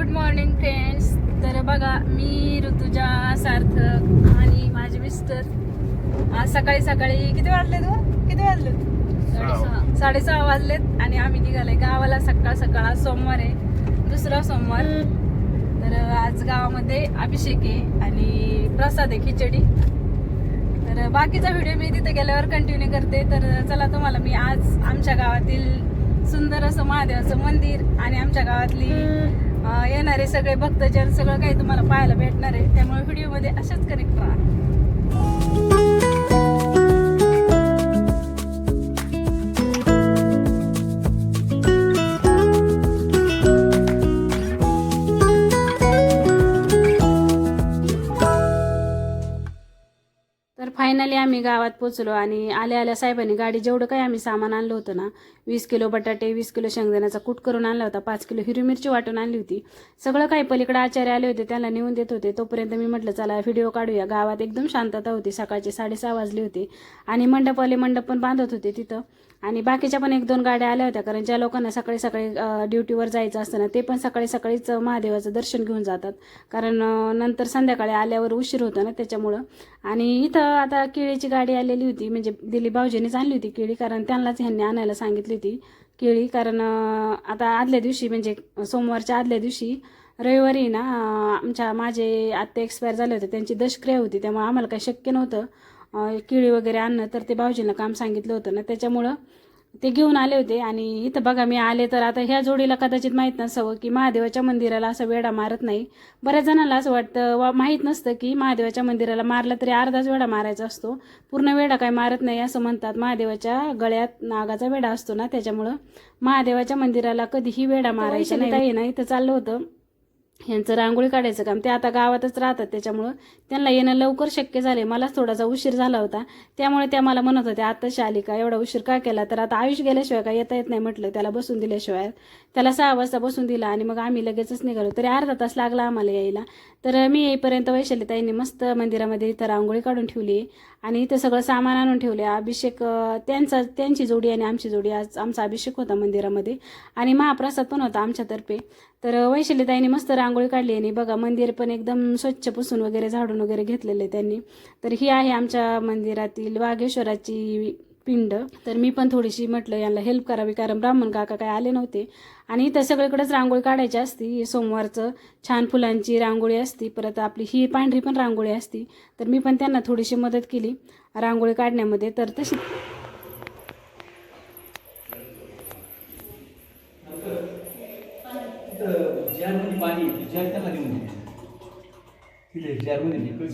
Good morning friends तर बघा मी ऋतुजा सार्थक आणि माझे मिस्टर आज सकाळी सकाळी किती वाजले तू किती वाजले सहा. साडेसहा वाजलेत आणि आम्ही निघालोय गावाला सकाळ सकाळ. आज सोमवार आहे. दुसरा सोमवार. तर आज गावामध्ये अभिषेक आहे आणि प्रसाद आहे खिचडी. तर बाकीचा व्हिडिओ मी तिथे गेल्यावर कंटिन्यू करते. तर चला तुम्हाला मी आज आमच्या गावातील सुंदर असं महादेवाचं मंदिर आणि आमच्या गावातली येणारे सगळे भक्तजन सगळं काही तुम्हाला पाहायला भेटणार आहे. त्यामुळे व्हिडिओमध्ये असंच कनेक्ट राहा. आम्ही गावात पोचलो आणि आल्या आल्या साहेबांनी गाडी जेवढं काही आम्ही सामान आणलं होतं ना वीस किलो बटाटे वीस किलो शेंगदाण्याचा कूट करून आणला होता पाच किलो हिरवी मिरची वाटून आणली होती. सगळं काही पलीकडे आचार्य आले होते त्याला नेऊन देत होते. तोपर्यंत मी म्हटलं चला व्हिडिओ काढूया. गावात एकदम शांतता होती सकाळचे साडेसहा वाजले होते आणि मंडपवाले मंडप पण बांधत होते तिथं. आणि बाकीच्या पण एक दोन गाड्या आल्या होत्या कारण ज्या लोकांना सकाळी सकाळी ड्युटीवर जायचं असतं ना ते पण सकाळी सकाळीच महादेवाचं दर्शन घेऊन जातात. कारण नंतर संध्याकाळी आल्यावर उशीर होतो ना त्याच्यामुळं. आणि इथं आता केळीची गाडी आलेली होती म्हणजे दिलीप भाऊजीनेच आणली होती केळी कारण त्यांनाच ह्यांनी आणायला सांगितली होती केळी. कारण आता आदल्या दिवशी म्हणजे सोमवारच्या आदल्या दिवशी रविवारी ना आमच्या माझे आत्ते एक्सपायर झाले होते त्यांची दशक्रिया होती त्यामुळे आम्हाला काही शक्य नव्हतं. केळी वगैरे आणणं तर ते भाऊजींना काम सांगितलं होतं ना त्याच्यामुळं ते घेऊन आले होते. आणि इथं बघा मी आले तर आता ह्या जोडीला कदाचित माहीत नसावं की महादेवाच्या मंदिराला असं वेडा मारत नाही. बऱ्याच जणांना असं वाटतं वा माहीत नसतं की महादेवाच्या मंदिराला मारला तरी अर्धाच वेडा मारायचा असतो. पूर्ण वेडा काय मारत नाही असं म्हणतात. महादेवाच्या गळ्यात नागाचा वेडा असतो ना त्याच्यामुळं महादेवाच्या मंदिराला कधीही वेडा मारायचा नाही. ना इथं चाललं होतं. यांचं रांगोळी काढायचं काम ते आता गावातच राहतात त्याच्यामुळं त्यांना येणं लवकर शक्य झाले मलाच थोडासा उशीर झाला होता. त्यामुळे त्या मला म्हणत होत्या आत्ताशी आली का एवढा उशीर का केला? तर आता आयुष गेल्याशिवाय का येता येत नाही म्हटलं. त्याला बसून दिल्याशिवाय. त्याला सहा वाजता बसून दिला आणि मग आम्ही लगेचच निघालो. तरी अर्धा तास लागला आम्हाला यायला. तर मी येईपर्यंत वैशालीताईंनी मस्त मंदिरामध्ये इथं रांगोळी काढून ठेवली आणि इथं सगळं सामान आणून ठेवले. अभिषेक त्यांचा त्यांची जोडी आणि आमची जोडी आज आमचा अभिषेक होता मंदिरामध्ये. आणि महाप्रसाद पण होता आमच्यातर्फे. तर वैशालीताईंनी मस्त रांगोळी काढली आणि बघा मंदिर पण एकदम स्वच्छ पुसून वगैरे झाडून वगैरे घेतलेले त्यांनी. तर ही आहे आमच्या मंदिरातील वाघेश्वराची पिंड. तर मी पण थोडीशी म्हटलं यांना हेल्प करावी कारण ब्राह्मण काका काय आले नव्हते. आणि इथं सगळीकडेच रांगोळी काढायची असती. सोमवारचं छान फुलांची रांगोळी असती. परत आपली ही पांढरी पण रांगोळी असती. तर मी पण त्यांना थोडीशी मदत केली रांगोळी काढण्यामध्ये. तर तशी जारमध्ये पाणी येते जार त्याला घेऊन ये. तिथे जारमध्ये नाही, कळलं?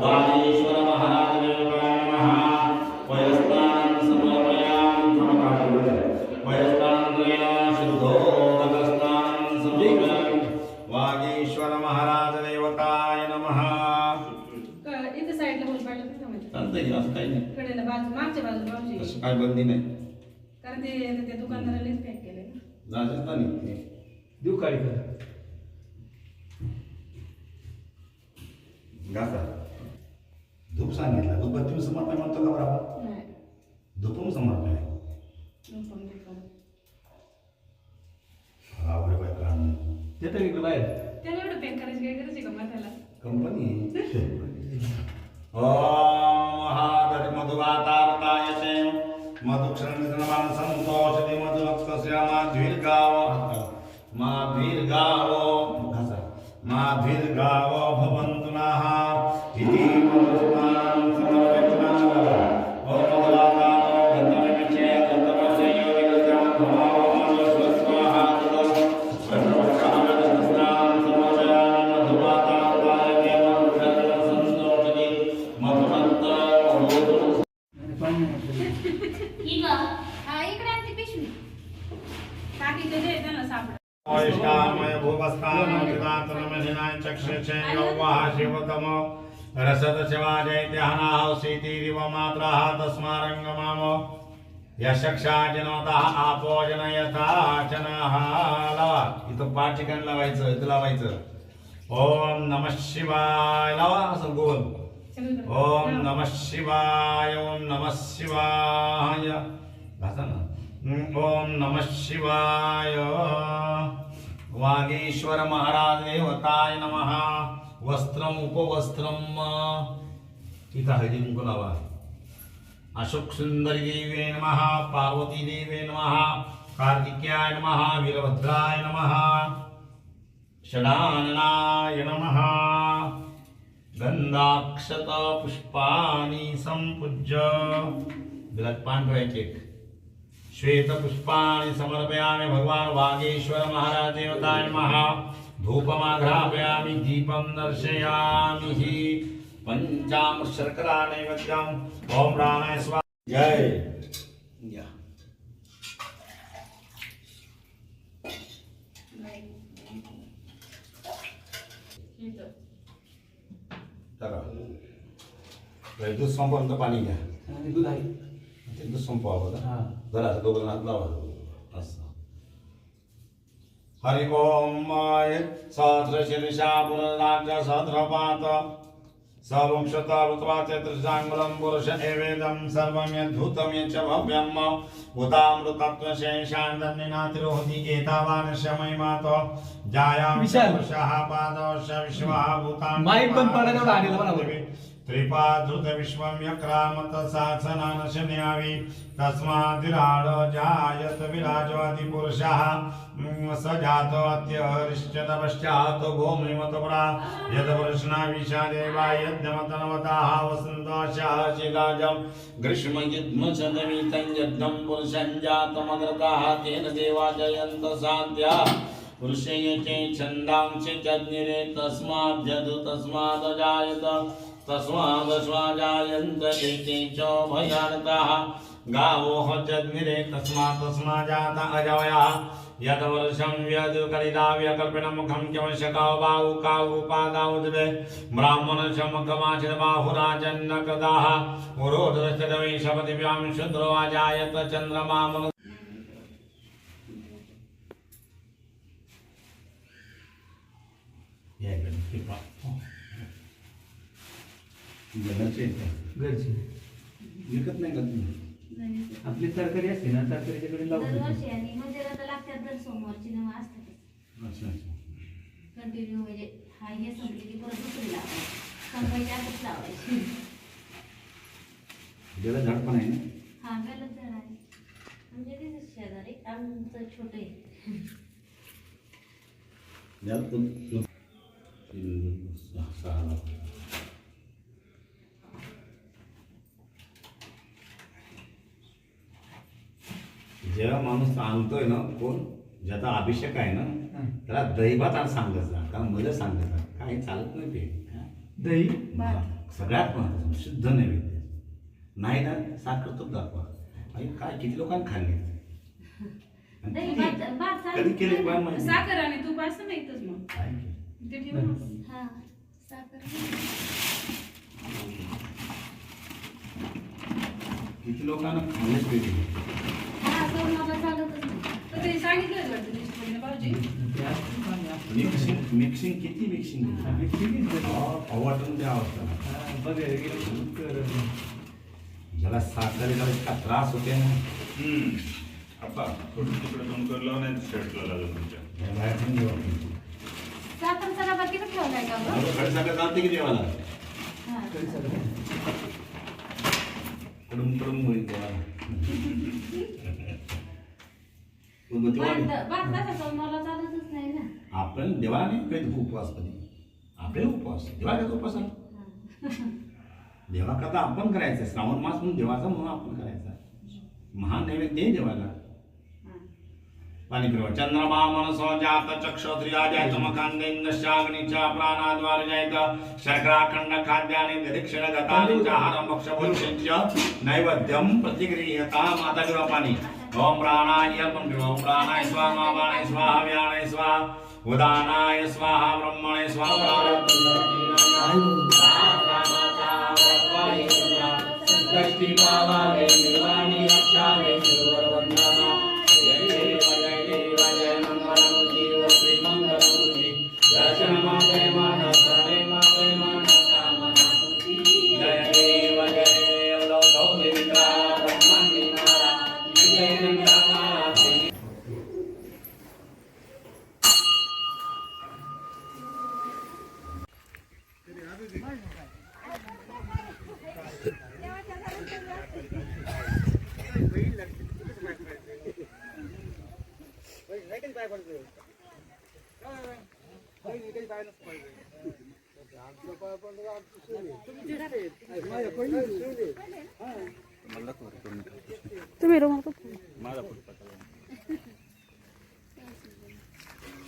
वागीश्वर महाराजदेवाय नमः वयस्तान् समर्पयामि वयस्तान् शुद्धोदकस्तान् समर्पयामि वागीश्वर महाराज देवताय नमः इथं साईडला होल पाडलं तिथं म्हणजे चालतंय की असं काही नाही कडेला बाजू मागच्या बाजू बाजू तसं काय बंदी नाही कारण ते त्या दुकानदारालाच पॅक केलंय. ना राजस्थानी देऊ काळी कर. गाता. धूप सांगितलं. धूप तुम्ही समर्पण म्हणतो का बरोबर नाही. धूपम समर्पण आहे. दुकान दुकान आवडे बाय काम देतं की इकडं बाहेर? त्याला एवढं पॅक करायची काय गरज आहे का माथ्याला? कंपनी माध्वीर्गाव माझील गाव यशक्षाजनोतः आपोजन यथाचनः लावा इथं पाच ठिकाणी लावायचं इथं लावायचं. ओम नमः शिवाय. लावा असं गोल. ओम नमः शिवाय ओम नमः शिवाय. घासा ना. ओम नम शिवाय. वागेश्वर महाराज देवताय नमः. वस्त्रम उपवस्त्रम इथं हळदी कुंकू लावा. अशोक सुंदरी देवे नमः पार्वती देवे नम, कार्तिक्याय नम, वीरभद्राय नम, षडाननाय नमः गंधाक्षत पुष्पाणि संपूज्य बिलात पान ठेवायचे एक श्वेत समर्पयामि भगवान वागेश्वर महाराज देवताय नमः। धूपमाघ्रापयामि, दीपं दर्शयामि पञ्चाम शर्करा नैवेद्यम् ॐ प्राणाय स्वा जय। दूध संपर्यंत पाणी घ्या. दूध आहे. ते दूध संपवा बघा हा. जरा दोघं हात लावा. असं. हरि ओम माय सहस्र शीर्षा पुनर्नाट्य सहस्रपात सवंशत ऋत्वा चतुर्षाङ्गुलं पुरुष एवेदं सर्वं यद्धूतं यच्च भव्यम् उतामृतत्वशेषान्दन्निनातिरोहति एतावानस्य महिमातो जायां विशाल. पुरुषः पादोश विश्वः भूतां माईक बंद पडला तेवढा आलेला बघा बरं. त्रिपादृत विश्वं यक्रामत सासनानशन्यावि तस्मादिराड जायत विराजोऽधिपुरुषः स जातो अत्यहरिश्च पश्चात् भूमिमतपुरा। यदवृष्णा विषादेवा यज्ञमतनवताः वसन्तोषः शिलाजं। ग्रीष्मयुग्मशतमितं यज्ञं पुरुषं जातमदृताः तेन देवा जयन्त साध्या। पुरुषे चे छन्दांसि जज्ञिरे तस्माद्यदु तस्मादजायत। तस्मादस्माजायन्त एते च भयानताः गावोः जज्ञिरे तस्मात् तस्माजात अजवयः यद्वर्षं व्यदुकलिता व्यकल्पिनमुखं किंशकाव बाहु शपदिव्यां पादावुद्वे ब्राह्मणशमकमाचिदबाहुराजन्नकृताः Yeah, good. Keep up. Oh. घरची विकत नाही का तुम्ही आपली तरकारी असते ना तरकारीच्याकडे लावून दरवर्षी आणि मंदिरात लागतात दर सोमवारची नावं असतात अच्छा अच्छा. कंटिन्यू म्हणजे हा हे संपली की परत दुसरी लावायची. संपायची आताच लावायची. त्याला झाड पण आहे ना. हा गलत झाड आहे. म्हणजे शेजारी आमचं छोटं आहे त्याला पण दोन- तीन, सहा सहा लाख. जेव्हा माणूस आणतोय ना कोण? ज्याचा अभिषेक आहे ना. त्याला आणि सांगत जा कारण मला सांगत जा काही चालत नाही ते. हा? दही सगळ्यात महत्वाचं शुद्ध नैवेद्य. नाही ना साखर तूप दाखवा. आणि काय किती लोकांनी खाल्ले? आणि दही किती? भात भात कधी केले माहिती? साखर आणि तूप इथंच मग. काय केलं? ते ठेवून आपण. हा साखर किती लोकांना खाल्लेच पाहिजे मिक्सिंग मिक्सिंग किती मिक्सिंग वाटून द्या अवस्था बघायला गेलं तर ज्याला साखरेला इतका त्रास होते ना आप्पा थोडं तिकडे दोन कर लावून आहे शर्टला लागलं तुमच्या त्याला बाहेर पण घेऊ आपण. साखरचा डबा किती ठेवलाय का गं? बरोबर, खडसाखर चालते की देवाला हा। तरी चालेल. कडून कडून होईल देवाला मला चालतच नाही ना. आपण देवाला नाही काही उपवास कधी आपले उपवास देवा काय उपवास आहे? देवा करता आपण करायचं श्रावण मास म्हणून देवाचा म्हणून आपण करायचा. महान नैवेद्य आहे देवाला. पाणी फिरवा चंद्रमा मनसो जात चक्षोत्रिया जायत मकांदेंदशाग्नीच्या प्राणाद्वार जायत। शर्कराखंड खाद्याने निरीक्षण गतानीच्या हारम भक्षभोज्य नैवेद्यम प्रतिगृह्यता माता फिरवा पाणी ओम प्राणाय फिरवा ओम प्राणाय स्वाहा माबाणाय स्वाहा व्याणाय स्वाहा उदानाय स्वाहा ब्रह्मणे स्वाहा कष्टी पावावे निर्वाणी रक्षावे तुम्ही रुमाल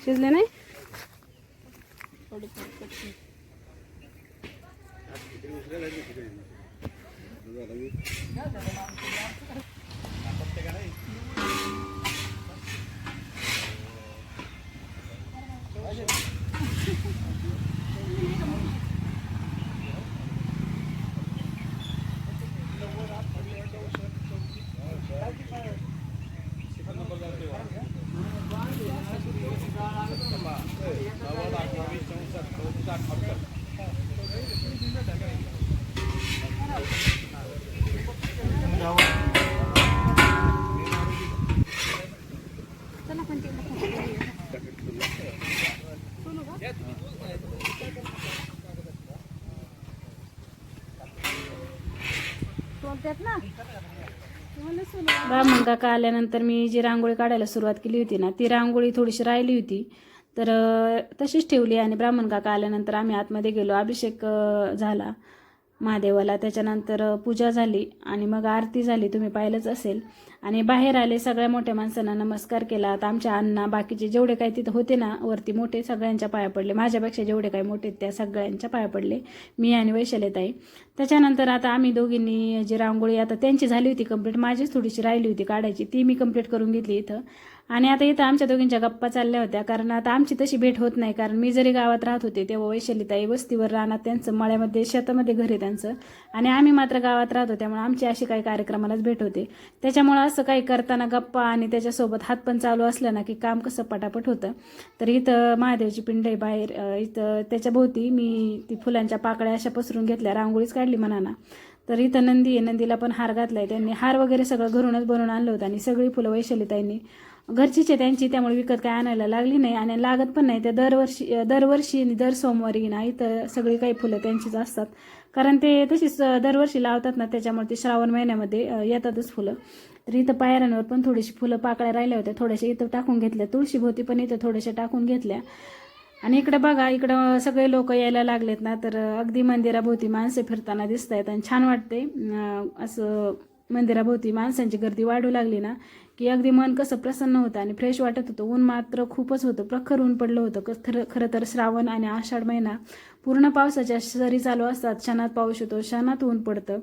शिजले नाही काका आल्यानंतर मी जी रांगोळी काढायला सुरुवात केली होती ना ती रांगोळी थोडीशी राहिली होती. तर तशीच ठेवली आणि ब्राह्मण काका आल्यानंतर आम्ही आतमध्ये गेलो. अभिषेक झाला. महादेवाला. त्याच्यानंतर पूजा झाली आणि मग आरती झाली तुम्ही पाहिलंच असेल. आणि बाहेर आले सगळ्या मोठ्या माणसांना नमस्कार केला. आता आमच्या अण्णा बाकीचे जेवढे काही तिथं होते ना वरती मोठे सगळ्यांच्या पाया पडले. माझ्यापेक्षा जेवढे काही मोठे आहेत त्या सगळ्यांच्या पाया पडले. मी आणि वैशालीताई त्याच्यानंतर आता आम्ही दोघींनी जी रांगोळी आता त्यांची झाली होती कंप्लीट माझीच थोडीशी राहिली होती काढायची. ती मी कंप्लीट करून घेतली इथं. आणि आता इथं आमच्या दोघींच्या गप्पा चालल्या होत्या कारण आता आमची तशी भेट होत नाही कारण मी जरी गावात राहत होते तेव्हा वैशालीताई वस्तीवर राहणार त्यांचं मळ्यामध्ये शेतामध्ये घर आहे त्यांचं. आणि आम्ही मात्र गावात राहतो त्यामुळे आमची अशी काही कार्यक्रमालाच भेट होते. त्याच्यामुळं असं काही करताना गप्पा आणि त्याच्यासोबत हात पण चालू असलं ना की काम कसं पटापट होतं. तर इथं महादेवची पिंड आहे बाहेर इथं त्याच्याभोवती मी ती फुलांच्या पाकळ्या अशा पसरून घेतल्या रांगोळीच काढली मनाना. तर इथं नंदी आहे नंदीला पण हार घातलाय त्यांनी हार वगैरे सगळं घरूनच बनवून आणलं होतं आणि सगळी फुलं वैशालीताईंनी घरचीच आहे त्यांची त्यामुळे विकत काय आणायला लागली नाही आणि लागत पण नाही. ते दरवर्षी दरवर्षी आणि दर सोमवारी ना इथं सगळी काही फुलं त्यांचीच असतात. कारण ते तशीच दरवर्षी लावतात ना त्याच्यामुळे ते श्रावण महिन्यामध्ये येतातच फुलं. तर इथं पायऱ्यांवर पण थोडीशी फुलं पाकळ्या राहिल्या होत्या. थोड्याशा इथं टाकून घेतल्या. तुळशीभोवती पण इथं थोड्याशा टाकून घेतल्या. आणि इकडं बघा इकडं सगळे लोक यायला लागलेत ना तर अगदी मंदिराभोवती माणसं फिरताना दिसत आहेत आणि छान वाटते असं मंदिराभोवती माणसांची गर्दी वाढू लागली ना की अगदी मन कसं प्रसन्न होतं आणि फ्रेश वाटत होतं. ऊन मात्र खूपच होतं. प्रखर ऊन पडलं होतं. क- खरं खरं तर श्रावण आणि आषाढ महिना पूर्ण पावसाच्या सरी चालू असतात. क्षणात पाऊस येतो क्षणात ऊन पडतं.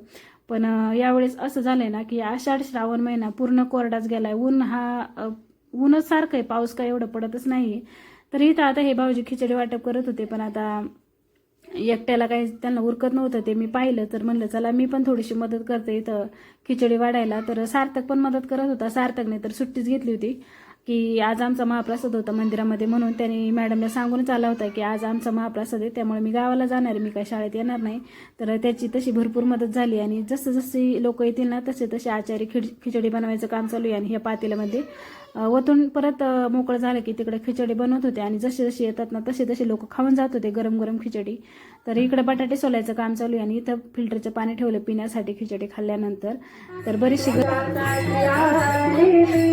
पण यावेळेस असं झालंय ना की आषाढ श्रावण महिना पूर्ण कोरडाच गेलाय. ऊन हा ऊनच सारखं आहे. पाऊस काय एवढं पडतच नाही तर इथं आता हे भाऊजी खिचडी वाटप करत होते पण आता एकट्याला काही त्यांना उरकत नव्हतं ते मी पाहिलं तर म्हणलं चला मी पण थोडीशी मदत करते इथं खिचडी वाढायला. तर सार्थक पण मदत करत होता. सार्थकने तर सुट्टीच घेतली होती. की आज आमचा महाप्रसाद होता मंदिरामध्ये म्हणून त्यांनी मॅडमला सांगूनच आला होता की आज आमचा महाप्रसाद आहे त्यामुळे मी गावाला जाणार आहे मी काही शाळेत येणार नाही. तर त्याची तशी भरपूर मदत झाली आणि जसं जशी लोक येतील ना तसे तसे आचारी खिड खिचडी बनवायचं काम चालू आहे आणि ह्या पातेल्यामध्ये वतून परत मोकळं झालं की तिकडे खिचडी बनवत होते आणि जसे जसे येतात ना तसे तसे लोक खाऊन जात होते गरम गरम खिचडी. तर इकडे बटाटे सोलायचं काम चालू आहे आणि इथं फिल्टरचं पाणी ठेवलं पिण्यासाठी खिचडी खाल्ल्यानंतर. तर बरीचशी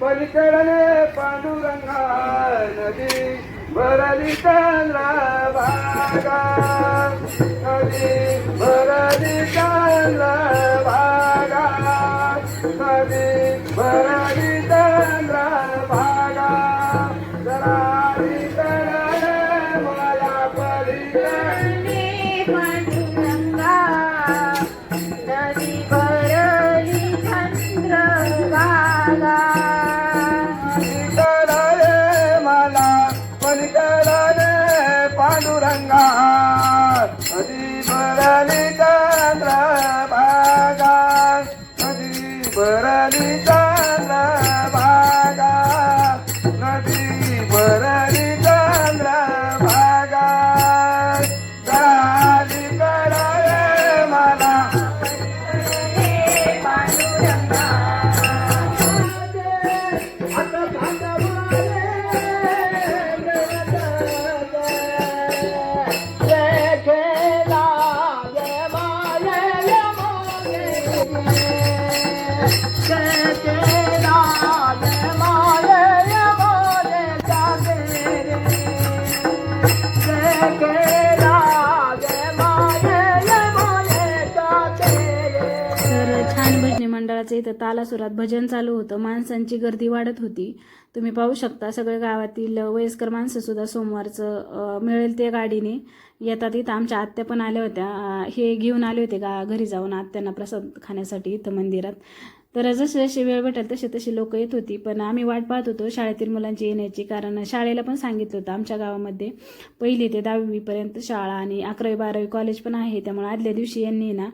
पलीकडने पांडुरंगा नदी भरली चंद्र भागा देवाचं इथं तालासुरात भजन चालू होतं. माणसांची गर्दी वाढत होती. तुम्ही पाहू शकता सगळे गावातील वयस्कर माणसंसुद्धा सोमवारचं मिळेल ते गाडीने. येतात इथं आमच्या आत्या पण आल्या होत्या. हे घेऊन आले होते गा घरी जाऊन आत्यांना प्रसाद खाण्यासाठी इथं मंदिरात. तर जसे जसे वेळ भेटेल तसे तसे लोक येत होती. पण आम्ही वाट पाहत होतो. शाळेतील मुलांची येण्याची. कारण शाळेला पण सांगितलं होतं आमच्या गावामध्ये. पहिली ते दहावीपर्यंत शाळा आणि अकरावी बारावी कॉलेज पण आहे. त्यामुळे आदल्या दिवशी यांनी ना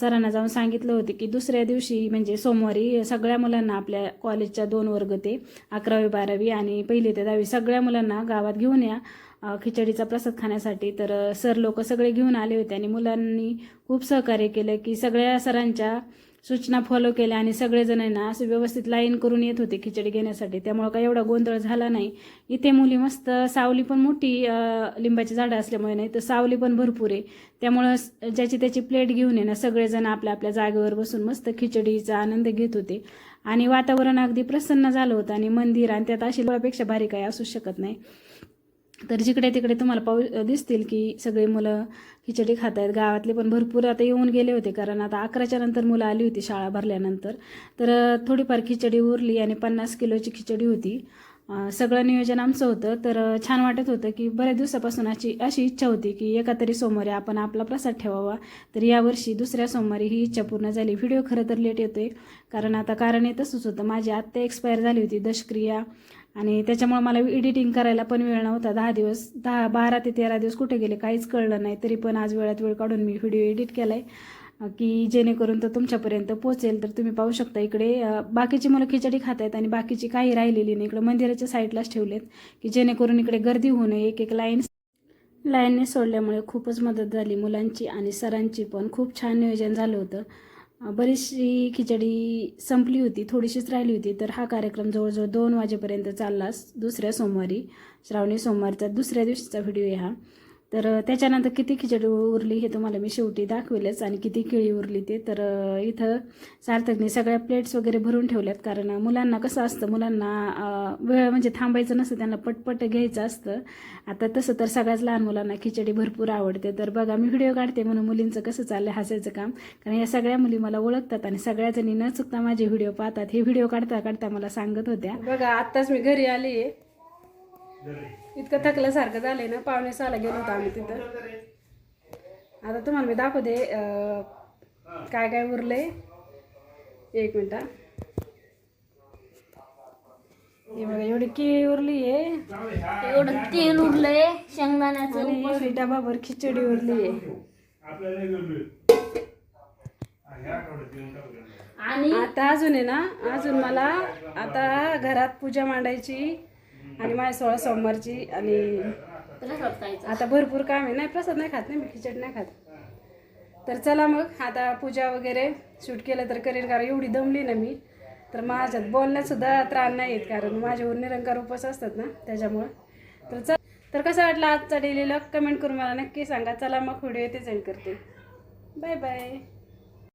सरांना जाऊन सांगितलं होतं की दुसऱ्या दिवशी म्हणजे सोमवारी सगळ्या मुलांना आपल्या कॉलेजच्या दोन वर्ग ते अकरावी बारावी आणि पहिली ते दहावी सगळ्या मुलांना गावात घेऊन या खिचडीचा प्रसाद खाण्यासाठी. तर सर लोक सगळे घेऊन आले होते आणि मुलांनी खूप सहकार्य केलं की सगळ्या सरांच्या सूचना फॉलो केल्या आणि सगळेजण आहे ना असं व्यवस्थित लाईन करून येत होते खिचडी घेण्यासाठी. त्यामुळं काही एवढा गोंधळ झाला नाही. इथे मुली मस्त सावली पण मोठी लिंबाची झाडं असल्यामुळे नाही तर सावली पण भरपूर आहे. त्यामुळं ज्याची त्याची प्लेट घेऊन आहे ना सगळेजण आपल्या आपल्या जागेवर बसून मस्त खिचडीचा आनंद घेत होते. आणि वातावरण अगदी प्रसन्न झालं होतं आणि मंदिर आणि त्यात अशी पेक्षा भारी काही असू शकत नाही. तर जिकडे तिकडे तुम्हाला पाऊ दिसतील की सगळे मुलं खिचडी खात आहेत. गावातले पण भरपूर आता येऊन गेले होते कारण आता अकराच्या नंतर मुलं आली होती शाळा भरल्यानंतर. तर थोडीफार खिचडी उरली आणि पन्नास किलोची खिचडी होती. सगळं नियोजन आमचं होतं. तर छान वाटत होतं की बऱ्याच दिवसापासून अशी अशी इच्छा होती की एका तरी सोमवारी आपण आपला प्रसाद ठेवावा. तर यावर्षी दुसऱ्या सोमवारी ही इच्छा पूर्ण झाली. व्हिडिओ खरं तर लेट येतोय कारण आता कारण हे तसंच होतं. माझी आत्ता एक्सपायर झाली होती दशक्रिया. आणि त्याच्यामुळे मला एडिटिंग करायला पण वेळ नव्हता. दहा दिवस दहा बारा ते तेरा दिवस कुठे गेले काहीच कळलं नाही. तरी पण आज वेळात वेळ काढून मी व्हिडिओ एडिट केला आहे की जेणेकरून तो तुमच्यापर्यंत पोचेल तर तुम्ही पाहू शकता इकडे बाकीची मुलं खिचडी खात आहेत आणि बाकीची काही राहिलेली नाही. इकडे मंदिराच्या साईडलाच ठेवलेत की जेणेकरून इकडे गर्दी होऊ नये. एक एक लाईन लाईनने सोडल्यामुळे खूपच मदत झाली मुलांची आणि सरांची पण. खूप छान नियोजन झालं होतं. बरीचशी खिचडी संपली होती थोडीशीच राहिली होती. तर हा कार्यक्रम जवळजवळ दोन वाजेपर्यंत चालला दुसऱ्या सोमवारी श्रावणी सोमवारचा दुसऱ्या दिवशीचा व्हिडिओ आहे हा. तर त्याच्यानंतर किती खिचडी उरली हे तुम्हाला मी शेवटी दाखवेलच आणि किती केळी उरली ते. तर इथं सार्थकने सगळ्या प्लेट्स वगैरे भरून ठेवल्यात कारण मुलांना कसं असतं मुलांना वेळ म्हणजे थांबायचं नसतं त्यांना पटपट घ्यायचं असतं. आता तसं तर सगळ्याच लहान मुलांना खिचडी भरपूर आवडते. तर बघा मी व्हिडिओ काढते म्हणून मुलींचं कसं चाललं हसायचं काम. कारण या सगळ्या मुली मला ओळखतात आणि सगळ्या जणी न चुकता माझे व्हिडिओ पाहतात. हे व्हिडिओ काढता काढता मला सांगत होत्या. बघा आत्ताच मी घरी आली आहे इतकं थकल्यासारखं झालंय ना पावणे सहाला गेलो होतो आम्ही तिथं. आता तुम्हाला मी दाखवते अं, काय काय उरलंय. एक मिनिट हा. बघा एवढी केळी उरली आहे. एवढं तेल उरलंय शेंगदाण्याचं डबाभर खिचडी उरली आहे. आणि आता अजून आहे ना अजून मला आता घरात पूजा मांडायची. आणि माझ्या सोळा सोमवारची आणि आता भरपूर काम आहे. नाही प्रसाद नाही खात नाही मी खिचड नाही खात. तर चला मग आता पूजा वगैरे शूट केलं तर करेल कारण एवढी दमली ना मी. तर माझ्यात बोलण्यात सुद्धा त्राण नाही येत कारण माझ्यावर निरंकार उपवास असतात ना त्याच्यामुळं. तर चल तर कसं वाटलं आजचा डेलीला कमेंट करून मला नक्की सांगा. चला मग व्हिडिओ येते सेंड करते. Bye bye